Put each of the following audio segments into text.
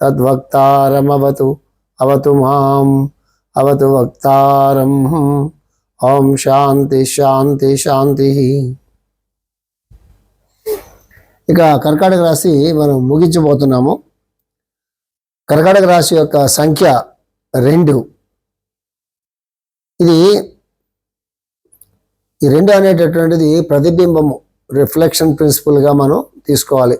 తద్వక్తారమవతు అవతు మాం అవతు వక్తారం. ఓం శాంతి శాంతి శాంతి. ఇక కర్కాటక రాశి మనం ముగించబోతున్నాము. కర్కాటక రాశి యొక్క సంఖ్య రెండు. ఇది ఈ రెండు అనేటటువంటిది ప్రతిబింబము రిఫ్లెక్షన్ ప్రిన్సిపల్గా మనం తీసుకోవాలి.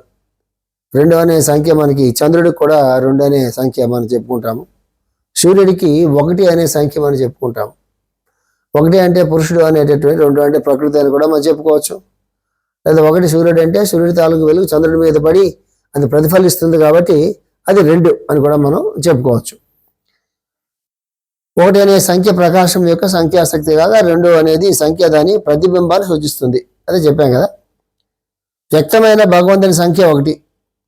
రెండు అనే సంఖ్య మనకి చంద్రుడికి కూడా రెండు అనే సంఖ్య మనం చెప్పుకుంటాము. సూర్యుడికి ఒకటి అనే సంఖ్య మనం చెప్పుకుంటాము. ఒకటి అంటే పురుషుడు అనేటటువంటి రెండు అంటే ప్రకృతి అని కూడా మనం చెప్పుకోవచ్చు. లేదా ఒకటి సూర్యుడు అంటే సూర్యుడి తాలూకు వెలుగు చంద్రుడి మీద పడి అది ప్రతిఫలిస్తుంది కాబట్టి అది రెండు అని కూడా మనం చెప్పుకోవచ్చు. ఒకటి అనే సంఖ్య ప్రకాశం యొక్క సంఖ్యాశక్తి కాగా రెండు అనేది సంఖ్య దాని ప్రతిబింబాన్ని సూచిస్తుంది. అదే చెప్పాం కదా. వ్యక్తమైన భగవంతుని సంఖ్య ఒకటి.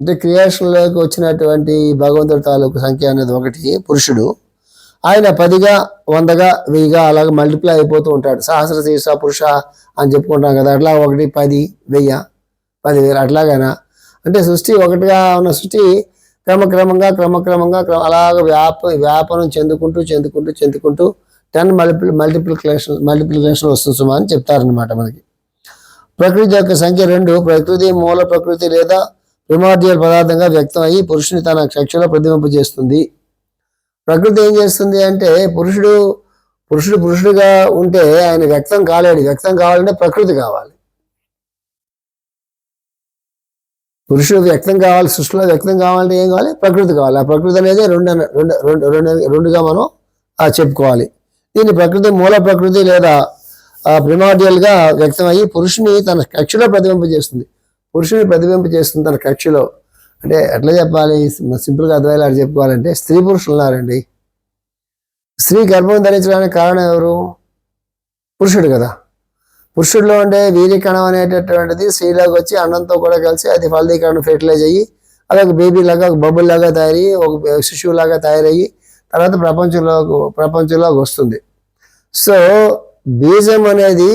అంటే క్రియేషన్లోకి వచ్చినటువంటి భగవంతుడి తాలూకు సంఖ్య అనేది ఒకటి పురుషుడు. ఆయన పదిగా వందగా వెయ్యిగా అలాగే మల్టిప్లై అయిపోతూ ఉంటాడు. సహస్ర శీర్ష పురుష అని చెప్పుకుంటాం కదా అట్లా ఒకటి పది వెయ్యి పదివేలు అట్లాగైనా. అంటే సృష్టి ఒకటిగా ఉన్న సృష్టి క్రమక్రమంగా క్రమక్రమంగా క్రమ అలాగ వ్యాప వ్యాపనం చెందుకుంటూ చెందుకుంటూ చెందుకుంటూ టెన్ మల్టిపుల్ మల్టిప్లికేషన్ మల్టిప్లికేషన్ వస్తుంది సుమా అని చెప్తారనమాట మనకి. ప్రకృతి యొక్క సంఖ్య రెండు ప్రకృతి మూల ప్రకృతి లేదా ప్రిమార్డియల్ పదార్థంగా వ్యక్తం అయ్యి పురుషుని తన కక్షలో ప్రతిబింబజేస్తుంది ప్రకృతి ఏం చేస్తుంది అంటే పురుషుడు పురుషుడు పురుషుడుగా ఉంటే ఆయన వ్యక్తం కాలేడు. వ్యక్తం కావాలంటే ప్రకృతి కావాలి. పురుషుడు వ్యక్తం కావాలి సృష్టిలో వ్యక్తం కావాలంటే ఏం కావాలి? ప్రకృతి కావాలి. ఆ ప్రకృతి అనేది రెండు రెండు రెండు రెండుగా మనం చెప్పుకోవాలి. దీన్ని ప్రకృతి మూల ప్రకృతి లేదా ప్రిమార్డియల్గా వ్యక్తమయ్యి వ్యక్తం అయ్యి పురుషుని తన కక్షలో ప్రతిబింబజేస్తుంది పురుషుని ప్రతిబింబజేస్తుంది తన కక్షలో. అంటే ఎట్లా చెప్పాలి? సింపుల్గా అర్థమయ్యేలా చెప్పుకోవాలంటే స్త్రీ పురుషులు ఉన్నారండి. స్త్రీ గర్భం ధరించడానికి కారణం ఎవరు? పురుషుడు కదా. పురుషుడిలో ఉండే వీరికణం అనేటటువంటిది స్త్రీలోకి వచ్చి అన్నంతో కూడా కలిసి అది ఫలదీకరణ ఫెర్టిలైజ్ అయ్యి అది ఒక బేబీ లాగా ఒక బబుల్ లాగా తయారయ్యి ఒక శిశువులాగా తయారయ్యి తర్వాత ప్రపంచంలో ప్రపంచంలోకి వస్తుంది. సో బీజం అనేది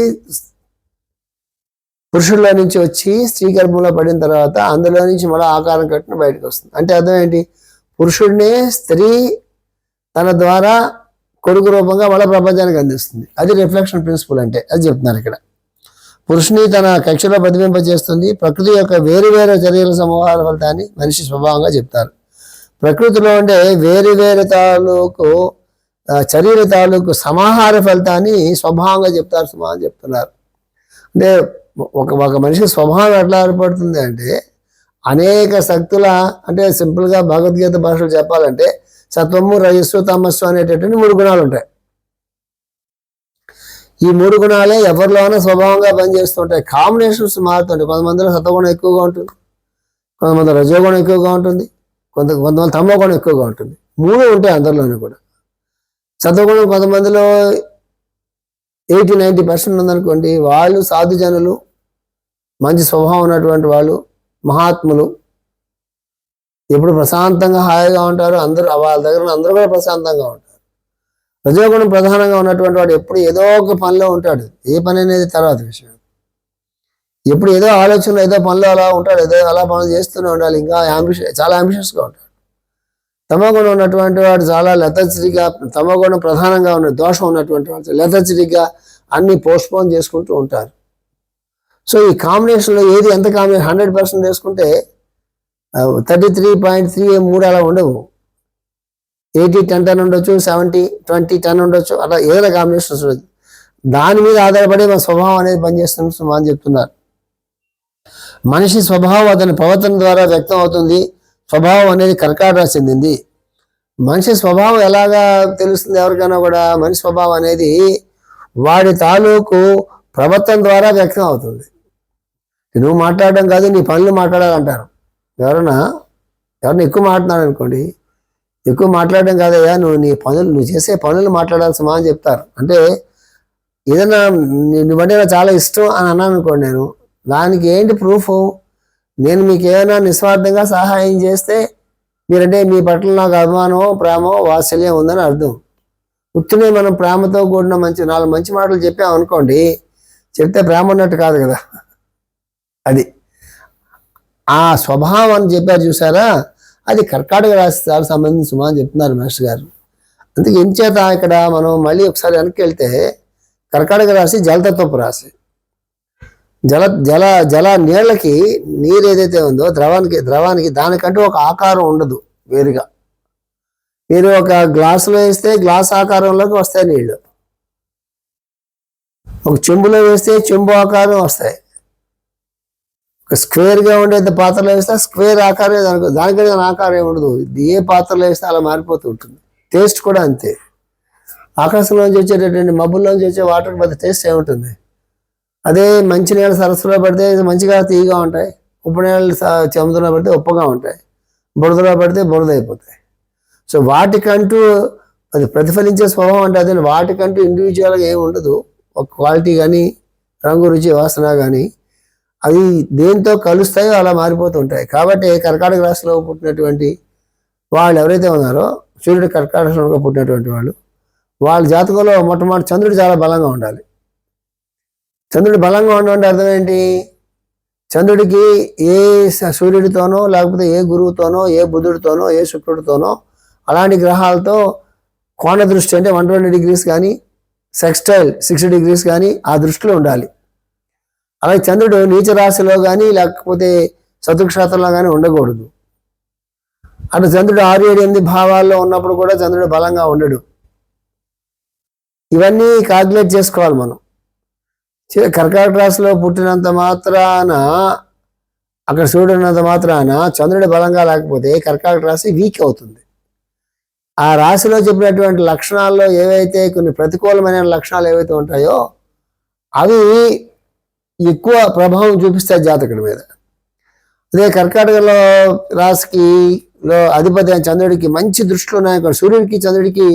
పురుషుల్లో నుంచి వచ్చి స్త్రీ గర్భంలో పడిన తర్వాత అందులో నుంచి మళ్ళీ ఆకారం కట్టిన బయటకు వస్తుంది. అంటే అర్థం ఏంటి? పురుషుడినే స్త్రీ తన ద్వారా కొడుకు రూపంగా మళ్ళీ ప్రపంచానికి అందిస్తుంది. అది రిఫ్లెక్షన్ ప్రిన్సిపల్ అంటే అది చెప్తున్నారు ఇక్కడ. పురుషుని తన కక్షలో ప్రతిబింబచేస్తుంది. ప్రకృతి యొక్క వేరు వేరు చర్యల సమూహాల ఫలితాన్ని మనిషి స్వభావంగా చెప్తారు. ప్రకృతిలో ఉండే వేరు వేరు తాలూకు చర్యల తాలూకు సమాహార ఫలితాన్ని స్వభావంగా చెప్తారు సుమా అని చెప్తున్నారు. అంటే ఒక ఒక మనిషి స్వభావం ఎట్లా ఏర్పడుతుంది అంటే అనేక శక్తుల అంటే సింపుల్గా భగవద్గీత భాషలో చెప్పాలంటే సత్వము రజస్సు తమస్సు అనేటటువంటి మూడు గుణాలు ఉంటాయి. ఈ మూడు గుణాలే ఎవరిలోనూ స్వభావంగా పనిచేస్తుంటాయి కాంబినేషన్స్ మారుతుంటాయి కొంతమందిలో సత్వగుణం ఎక్కువగా ఉంటుంది. కొంతమంది రజోగుణం ఎక్కువగా ఉంటుంది. కొంత కొంతమంది తమోగుణం ఎక్కువగా ఉంటుంది. మూడు ఉంటాయి అందరిలోనూ కూడా. సత్వగుణం కొంతమందిలో ఎయిటీ నైంటీ పర్సెంట్ ఉందనుకోండి వాళ్ళు సాధుజనులు మంచి స్వభావం ఉన్నటువంటి వాళ్ళు మహాత్ములు ఎప్పుడు ప్రశాంతంగా హాయిగా ఉంటారు అందరూ వాళ్ళ దగ్గర అందరూ కూడా ప్రశాంతంగా ఉంటారు. రజోగుణం ప్రధానంగా ఉన్నటువంటి వాడు ఎప్పుడు ఏదో ఒక పనిలో ఉంటాడు ఏ పని అనేది తర్వాత విషయం. ఎప్పుడు ఏదో ఆలోచనలో ఏదో పనిలో అలా ఉంటాడు ఏదో అలా పనులు చేస్తూనే ఉండాలి ఇంకా ఆంబిషన్ చాలా అంబిషియస్గా ఉంటాడు. తమగుణం ఉన్నటువంటి వాడు చాలా లెథర్చిగా తమగుణం ప్రధానంగా ఉన్న దోషం ఉన్నటువంటి వాడు లెథర్చిగా అన్ని పోస్ట్పోన్ చేసుకుంటూ ఉంటారు. సో ఈ కాంబినేషన్లో ఏది ఎంత కాంబినేషన్ హండ్రెడ్ పర్సెంట్ వేసుకుంటే థర్టీ త్రీ పాయింట్ త్రీ మూడు అలా ఉండవు. ఎయిటీ టెన్ టెన్ ఉండొచ్చు సెవెంటీ ట్వంటీ టెన్ ఉండొచ్చు అలా ఏదైనా కాంబినేషన్స్ ఉండొచ్చు దాని మీద ఆధారపడి మన స్వభావం అనేది పనిచేస్తుంది అని చెప్తున్నారు. మనిషి స్వభావం అతని ప్రవర్తన ద్వారా వ్యక్తం అవుతుంది. స్వభావం అనేది కర్కాట చెందింది. మనిషి స్వభావం ఎలాగా తెలుస్తుంది ఎవరికైనా కూడా? మనిషి స్వభావం అనేది వాడి తాలూకు ప్రవర్తన ద్వారా వ్యక్తం అవుతుంది. నువ్వు మాట్లాడడం కాదు నీ పనులు మాట్లాడాలంటారు. ఎవరన్నా? ఎవరైనా ఎక్కువ మాట్లాడారు అనుకోండి ఎక్కువ మాట్లాడడం కాదయ్యా నువ్వు నీ పనులు నువ్వు చేసే పనులు మాట్లాడాల్సిన అని చెప్తారు. అంటే ఏదైనా నీ- నువ్వంటే నాకు చాలా ఇష్టం అని అన్నాను అనుకోండి నేను దానికి ఏంటి ప్రూఫ్? నేను మీకు ఏమైనా నిస్వార్థంగా సహాయం చేస్తే మీరంటే మీ పట్ల నాకు అభిమానం ప్రేమో వాత్సల్యం ఉందని అర్థం. ఉత్తునే మనం ప్రేమతో కూడిన మంచి నాలుగు మంచి మాటలు చెప్పాం అనుకోండి చెప్తే ప్రేమ ఉన్నట్టు కాదు కదా. అది. ఆ స్వభావం అని చెప్పారు చూసారా? అది కర్కాటక రాశి చాలా సంబంధించి సుమా అని చెప్తున్నారు మాస్టర్ గారు. అందుకే ఇంచేత ఇక్కడ మనం మళ్ళీ ఒకసారి వెనక్కి వెళ్తే కర్కాటక రాశి జలతత్వపు రాశి. జల జల జల నీళ్ళకి నీరు ఏదైతే ఉందో ద్రవానికి ద్రవానికి దానికంటూ ఒక ఆకారం ఉండదు వేరుగా. మీరు ఒక గ్లాసులో వేస్తే గ్లాస్ ఆకారంలోకి వస్తాయి నీళ్ళు. ఒక చెంబులో వేస్తే చెంబు ఆకారం వస్తాయి. ఒక స్క్వేర్గా ఉండే పాత్రలో వేస్తే స్క్వేర్ ఆకారం దానికి దానికంటే దాని ఆకారం ఉండదు. ఇది ఏ పాత్రలో వేస్తే అలా మారిపోతూ ఉంటుంది. టేస్ట్ కూడా అంతే. ఆకాశంలోంచి వచ్చేటటువంటి మబ్బుల్లోంచి వచ్చే వాటర్ మధ్య టేస్ట్ ఏముంటుంది? అదే మంచి నీళ్ళ సరస్సులో పడితే మంచిగా తీయగా ఉంటాయి. ఉప్పు నీళ్ళు స- పడితే ఉప్పుగా ఉంటాయి. బురదలో పడితే బురద అయిపోతాయి. సో వాటికంటూ అది ప్రతిఫలించే స్వభావం అంటే అదే. వాటికంటూ ఇండివిజువల్గా ఏమి ఉండదు. ఒక క్వాలిటీ కానీ రంగు రుచి వాసన కానీ అవి దేంతో కలుస్తాయో అలా మారిపోతూ ఉంటాయి. కాబట్టి కర్కాటక రాశిలో పుట్టినటువంటి వాళ్ళు ఎవరైతే ఉన్నారో సూర్యుడు కర్కాటక పుట్టినటువంటి వాళ్ళు వాళ్ళ జాతకంలో మొట్టమొదటి చంద్రుడు చాలా బలంగా ఉండాలి. చంద్రుడు బలంగా ఉండడం అర్థం ఏంటి? చంద్రుడికి ఏ సూర్యుడితోనో లేకపోతే ఏ గురువుతోనో ఏ బుధుడితోనో ఏ శుక్రుడితోనో అలాంటి గ్రహాలతో కోణ దృష్టి అంటే వన్ ట్వంటీ డిగ్రీస్ కానీ సెక్స్టైల్ సిక్స్టీ డిగ్రీస్ కానీ ఆ దృష్టిలో ఉండాలి. అలాగే చంద్రుడు నీచ రాశిలో కానీ లేకపోతే చతుక్షేత్రంలో కానీ ఉండకూడదు. అటు చంద్రుడు ఆరు ఏడు ఎనిమిది భావాల్లో ఉన్నప్పుడు కూడా చంద్రుడు బలంగా ఉండడు. ఇవన్నీ కాల్కులేట్ చేసుకోవాలి మనం. కర్కాటక రాశిలో పుట్టినంత మాత్రాన అక్కడ సూర్యుడున్నంత మాత్రాన చంద్రుడు బలంగా లేకపోతే కర్కాటక రాశి వీక్ అవుతుంది. ఆ రాశిలో చెప్పినటువంటి లక్షణాల్లో ఏవైతే కొన్ని ప్రతికూలమైన లక్షణాలు ఏవైతే ఉంటాయో అవి ఎక్కువ ప్రభావం చూపిస్తాయి జాతకుడి మీద. అదే కర్కాటకలో రాశికి లో అధిపతి అయిన చంద్రుడికి మంచి దృష్టిలో ఉన్నాయి. సూర్యుడికి చంద్రుడికి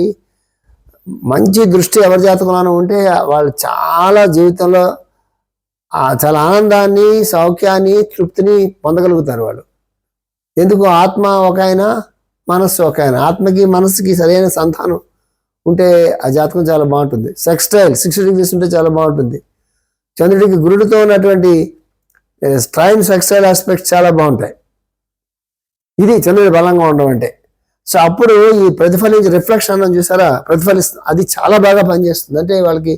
మంచి దృష్టి ఎవరి జాతకంలోనూ ఉంటే వాళ్ళు చాలా జీవితంలో చాలా ఆనందాన్ని సౌఖ్యాన్ని తృప్తిని పొందగలుగుతారు వాళ్ళు. ఎందుకు? ఆత్మ ఒక ఆయన మనస్సు ఒక ఆయన. ఆత్మకి మనస్సుకి సరైన సంతానం ఉంటే ఆ జాతకం చాలా బాగుంటుంది. సెక్స్టైల్ సిక్స్టీ డిగ్రీస్ ఉంటే చాలా బాగుంటుంది. చంద్రుడికి గురుడితో ఉన్నటువంటి స్ట్రైన్ సెక్స్టైల్ ఆస్పెక్ట్స్ చాలా బాగుంటాయి. ఇది చంద్రుడి బలంగా ఉండడం అంటే. సో అప్పుడు ఈ ప్రతిఫలించి రిఫ్లెక్షన్ అని చూసారా? ప్రతిఫలిస్తుంది అది చాలా బాగా పనిచేస్తుంది. అంటే వాళ్ళకి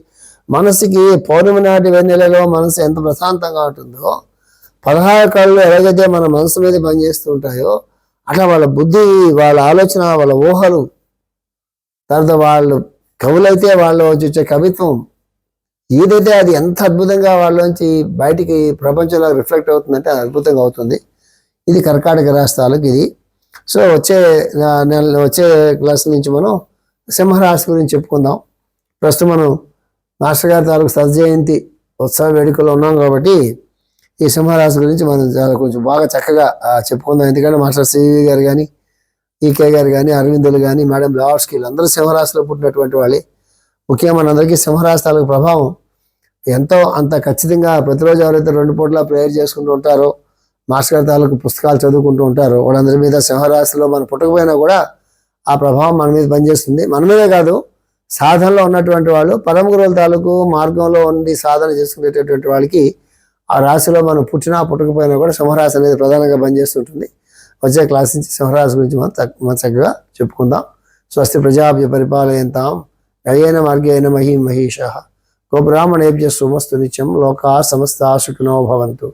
మనసుకి పౌర్ణమి నాటి వెన్నెలలో మనసు ఎంత ప్రశాంతంగా ఉంటుందో పదహారు కాళ్ళు ఎలాగైతే మన మనసు మీద పనిచేస్తూ ఉంటాయో అట్లా వాళ్ళ బుద్ధి వాళ్ళ ఆలోచన వాళ్ళ ఊహలు తర్వాత వాళ్ళు కవులైతే వాళ్ళు వచ్చే కవిత్వం ఏదైతే అది ఎంత అద్భుతంగా వాళ్ళలోంచి బయటికి ప్రపంచంలో రిఫ్లెక్ట్ అవుతుందంటే అది అద్భుతంగా అవుతుంది. ఇది కర్కాటక రాష్ట్రాలకు ఇది సో వచ్చే నెల వచ్చే క్లాస్ నుంచి మనం సింహరాశి గురించి చెప్పుకుందాం. ప్రస్తుతం మనం మాస్టర్ గారి తాలూకు సజ్జయంతి ఉత్సవ వేడుకలో ఉన్నాం కాబట్టి ఈ సింహరాశి గురించి మనం చాలా కొంచెం బాగా చక్కగా చెప్పుకుందాం. ఎందుకంటే మాస్టర్ సివి గారు కానీ ఈకే గారు కానీ అరవిందులు కానీ మేడం బ్లావర్స్కి వీళ్ళందరూ సింహరాశిలో పుట్టినటువంటి వాళ్ళే. ముఖ్యంగా మనందరికీ సింహరాశి తాలూకు ప్రభావం ఎంతో అంత ఖచ్చితంగా ప్రతిరోజు ఎవరైతే రెండు పూట్ల ప్రేయర్ చేసుకుంటూ ఉంటారో మాస్టర్ తాలూకు పుస్తకాలు చదువుకుంటూ ఉంటారు. వాళ్ళందరి మీద సింహరాశిలో మనం పుట్టకపోయినా కూడా ఆ ప్రభావం మన మీద పనిచేస్తుంది. మన మీదే కాదు సాధనలో ఉన్నటువంటి వాళ్ళు పరమ గురువుల తాలూకు మార్గంలో ఉండి సాధన చేసుకునేటటువంటి వాళ్ళకి ఆ రాశిలో మనం పుట్టినా పుట్టకపోయినా కూడా సింహరాశి అనేది ప్రధానంగా పనిచేస్తుంటుంది. వచ్చే క్లాస్ నుంచి సింహరాశి గురించి మనం చక్క- మనం చక్కగా చెప్పుకుందాం. స్వస్తి ప్రజాభ్య పరిపాలయంతాం. గయేన మార్గేణ మహీ మహీష. గోబ్రాహ్మణేభ్య సుమస్తు నిత్యం లోకా సమస్త సుఖినో భవంతు.